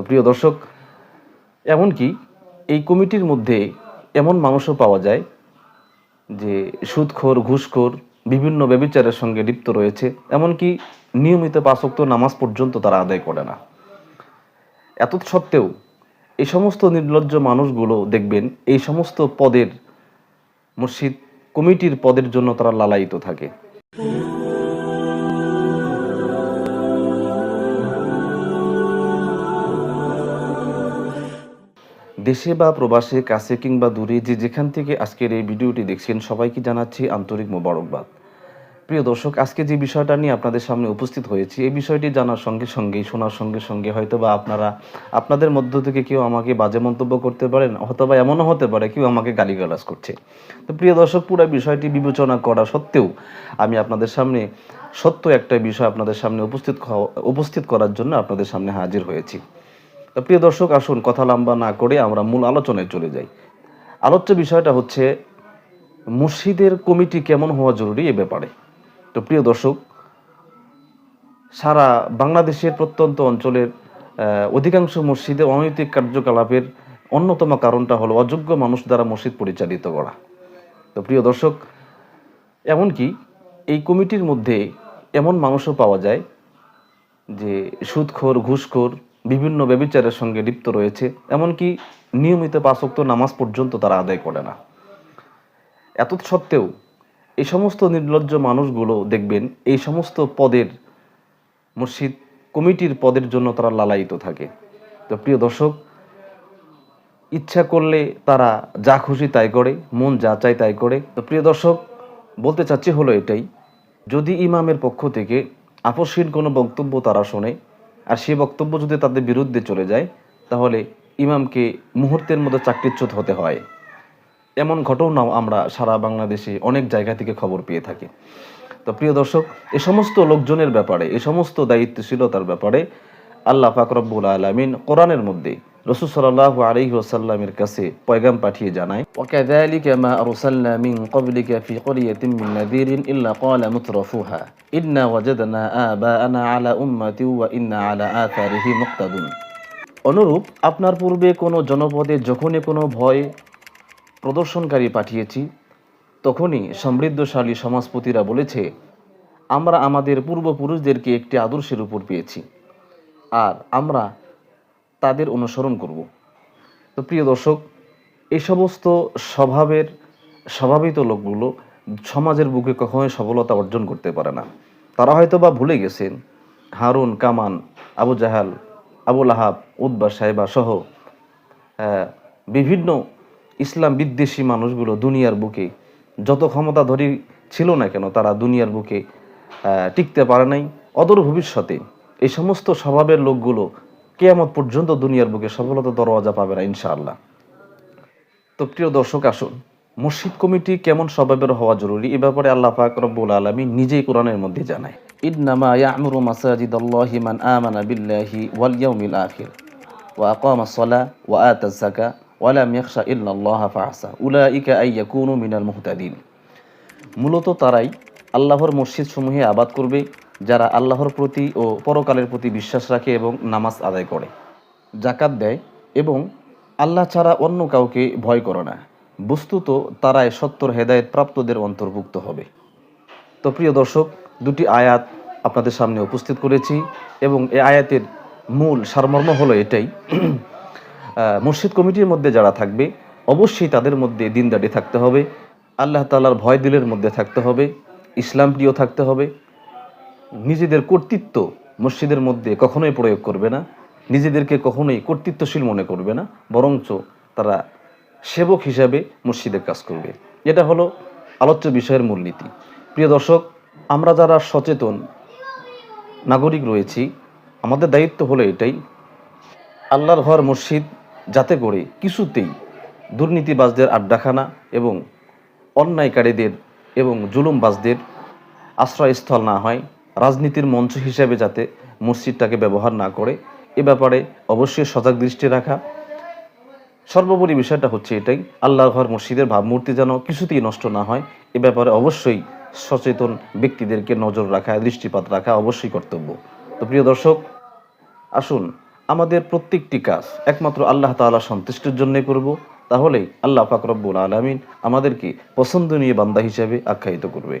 তো প্রিয় দর্শক, এমনকি এই কমিটির মধ্যে এমন মানুষও পাওয়া যায় যে সুদখোর, ঘুষখোর, বিভিন্ন ব্যবিচারের সঙ্গে লিপ্ত রয়েছে। এমনকি নিয়মিত পাঁচক্ত নামাজ পর্যন্ত তারা আদায় করে না। এত সত্ত্বেও এই সমস্ত নির্লজ্জ মানুষগুলো দেখবেন, এই সমস্ত পদের মসজিদ কমিটির পদের জন্য তারা লালায়িত থাকে। দেশে বা প্রবাসে, কাছে কিংবা দূরে যে যেখান থেকে আজকের এই ভিডিওটি দেখছেন, সবাইকে জানাচ্ছি আন্তরিক মোবারকবাদ। প্রিয় দর্শক, আজকে যে বিষয়টা নিয়ে আপনাদের সামনে উপস্থিত হয়েছি, এই বিষয়টি জানার সঙ্গে সঙ্গেই, শোনার সঙ্গে সঙ্গে হয়তো বা আপনারা, আপনাদের মধ্য থেকে কেউ আমাকে বাজে মন্তব্য করতে পারেন, অথবা এমনও হতে পারে কেউ আমাকে গালিগালাজ করছে। তো প্রিয় দর্শক, পুরো বিষয়টি বিবেচনা করা সত্ত্বেও আমি আপনাদের সামনে সত্য একটা বিষয় আপনাদের সামনে উপস্থিত উপস্থিত করার জন্য আপনাদের সামনে হাজির হয়েছি। তো প্রিয় দর্শক, আসুন কথা লম্বা না করে আমরা মূল আলোচনায় চলে যাই। আলোচ্য বিষয়টা হচ্ছে মসজিদের কমিটি কেমন হওয়া জরুরি এ ব্যাপারে? তো প্রিয় দর্শক, সারা বাংলাদেশের প্রত্যন্ত অঞ্চলের অধিকাংশ মসজিদে অনৈতিক কার্যকলাপের অন্যতম কারণটা হলো অযোগ্য মানুষ দ্বারা মসজিদ পরিচালিত করা। তো প্রিয় দর্শক, এমনকি এই কমিটির মধ্যে এমন মানুষও পাওয়া যায় যে সুদখোর, ঘুষখোর বিভিন্ন ব্যবিচারের সঙ্গে লিপ্ত রয়েছে, এমনকি নিয়মিত পাঁচক্ত নামাজ পর্যন্ত তারা আদায় করে না। এত সত্ত্বেও এই সমস্ত নির্লজ্জ মানুষগুলো দেখবেন, এই সমস্ত পদের মসজিদ কমিটির পদের জন্য তারা লালায়িত থাকে। তো প্রিয় দর্শক, ইচ্ছা করলে তারা যা খুশি তাই করে, মন যা চায় তাই করে। তো প্রিয় দর্শক, বলতে চাচ্ছি হলো এটাই, যদি ইমামের পক্ষ থেকে আপসহীন কোনো বক্তব্য তারা শোনে আর সে বক্তব্য যদি তাদের বিরুদ্ধে চলে যায়, তাহলে ইমামকে মুহূর্তের মতো চাকরিচ্যুত হতে হয়। এমন ঘটনাও আমরা সারা বাংলাদেশে অনেক জায়গা থেকে খবর পেয়ে থাকি। তো প্রিয় দর্শক, এ সমস্ত লোকজনের ব্যাপারে, এ সমস্ত দায়িত্বশীলতার ব্যাপারে আল্লাহ ফাকরব্বুল আলমিন কোরআনের মধ্যে আলহি ওসাল্লামের কাছে পয়গাম পাঠিয়ে জানায় অনুরূপ আপনার পূর্বে কোনো জনপদে যখনই কোনো ভয় প্রদর্শনকারী পাঠিয়েছি তখনই সমৃদ্ধশালী সমাজপতিরা বলেছে আমরা আমাদের পূর্বপুরুষদেরকে একটি আদর্শের উপর পেয়েছি। আর আমরা তাদের অনুসরণ করব। তো প্রিয় দর্শক এই সমস্ত স্বভাবের, স্বভাবিত লোকগুলো সমাজের বুকে কখনোই সফলতা অর্জন করতে পারে না। তারা হয়তো বা ভুলে গেছেন, হারুন, কামান, আবু জাহাল আবুল আহাব উদ্বা সাহেবা সহ বিভিন্ন ইসলাম বিদ্বেষী মানুষগুলো দুনিয়ার বুকে যত ক্ষমতাধরী ছিল না কেন তারা দুনিয়ার বুকে টিকতে পারে নাই। অদূর ভবিষ্যতে এই সমস্ত স্বভাবের লোকগুলো কেয়ামত পর্যন্ত দুনিয়ার বুকে সফলতা দরওয়াজা পাবে না, ইনশাআল্লাহ। তো প্রিয় দর্শক, আসুন, মসজিদ কমিটি কেমন স্বভাবের হওয়া জরুরি, এ ব্যাপারে আল্লাহ পাক রব্বুল আলমী নিজেই কোরআনের মধ্যে জানায়। ইন্নামা ইয়ামুরু মাসাজিদ আল্লাহি মান আমানা বিল্লাহি ওয়াল ইয়াউমিল আখির, ওয়া আকামা সলা ওয়া আতা যাকা ওয়া লাম ইয়াখশা ইল্লাল্লাহ ফাআসা, উলাইকা আই ইয়াকুনু মিনাল মুহতাদিন। মূলত তারাই আল্লাহর মসজিদ সমূহে আবাদ করবে যারা আল্লাহর প্রতি ও পরকালের প্রতি বিশ্বাস রাখে এবং নামাজ আদায় করে জাকাত দেয় এবং আল্লাহ ছাড়া অন্য কাউকে ভয় করে না। বস্তুত তারাই সত্তর হেদায়েত প্রাপ্তদের অন্তর্ভুক্ত হবে। তো প্রিয় দর্শক, দুটি আয়াত আপনাদের সামনে উপস্থিত করেছি এবং এই আয়াতের মূল সারমর্ম হলো এটাই। মসজিদ কমিটির মধ্যে যারা থাকবে, অবশ্যই তাদের মধ্যে দিনদারি থাকতে হবে। আল্লাহ তালার ভয় দিলের মধ্যে থাকতে হবে। ইসলাম প্রিয় থাকতে হবে। নিজেদের কর্তৃত্ব মসজিদের মধ্যে কখনোই প্রয়োগ করবে না, নিজেদেরকে কখনোই কর্তৃত্বশীল মনে করবে না, বরঞ্চ তারা সেবক হিসাবে মসজিদের কাজ করবে। এটা হলো আলোচ্য বিষয়ের মূলনীতি প্রিয় দর্শক, আমরা যারা সচেতন নাগরিক রয়েছি, আমাদের দায়িত্ব হলো এটাই, আল্লাহর ঘর মসজিদ যাতে করে কিছুতেই দুর্নীতিবাজদের আড্ডাখানা এবং অন্যায়কারীদের এবং জুলুমবাজদের আশ্রয়স্থল না হয়। রাজনীতির মঞ্চ হিসেবে যাতে মসজিদটাকে ব্যবহার না করে, এ ব্যাপারে অবশ্যই সজাগ দৃষ্টি রাখা। সর্বোপরি বিষয়টা হচ্ছে এটাই, আল্লাহর ঘর মসজিদের ভাবমূর্তি যেন কিছুতেই নষ্ট না হয়, এ ব্যাপারে অবশ্যই সচেতন ব্যক্তিদেরকে নজর রাখা, দৃষ্টিপাত রাখা অবশ্যই কর্তব্য। তো প্রিয় দর্শক, আসুন আমাদের প্রত্যেকটি কাজ একমাত্র আল্লাহ তাআলা সন্তুষ্টির জন্য করব। তাহলেই আল্লাহ ফাকরব্বুল আলমিন আমাদেরকে পছন্দনীয় বান্দা হিসাবে আখ্যায়িত করবে।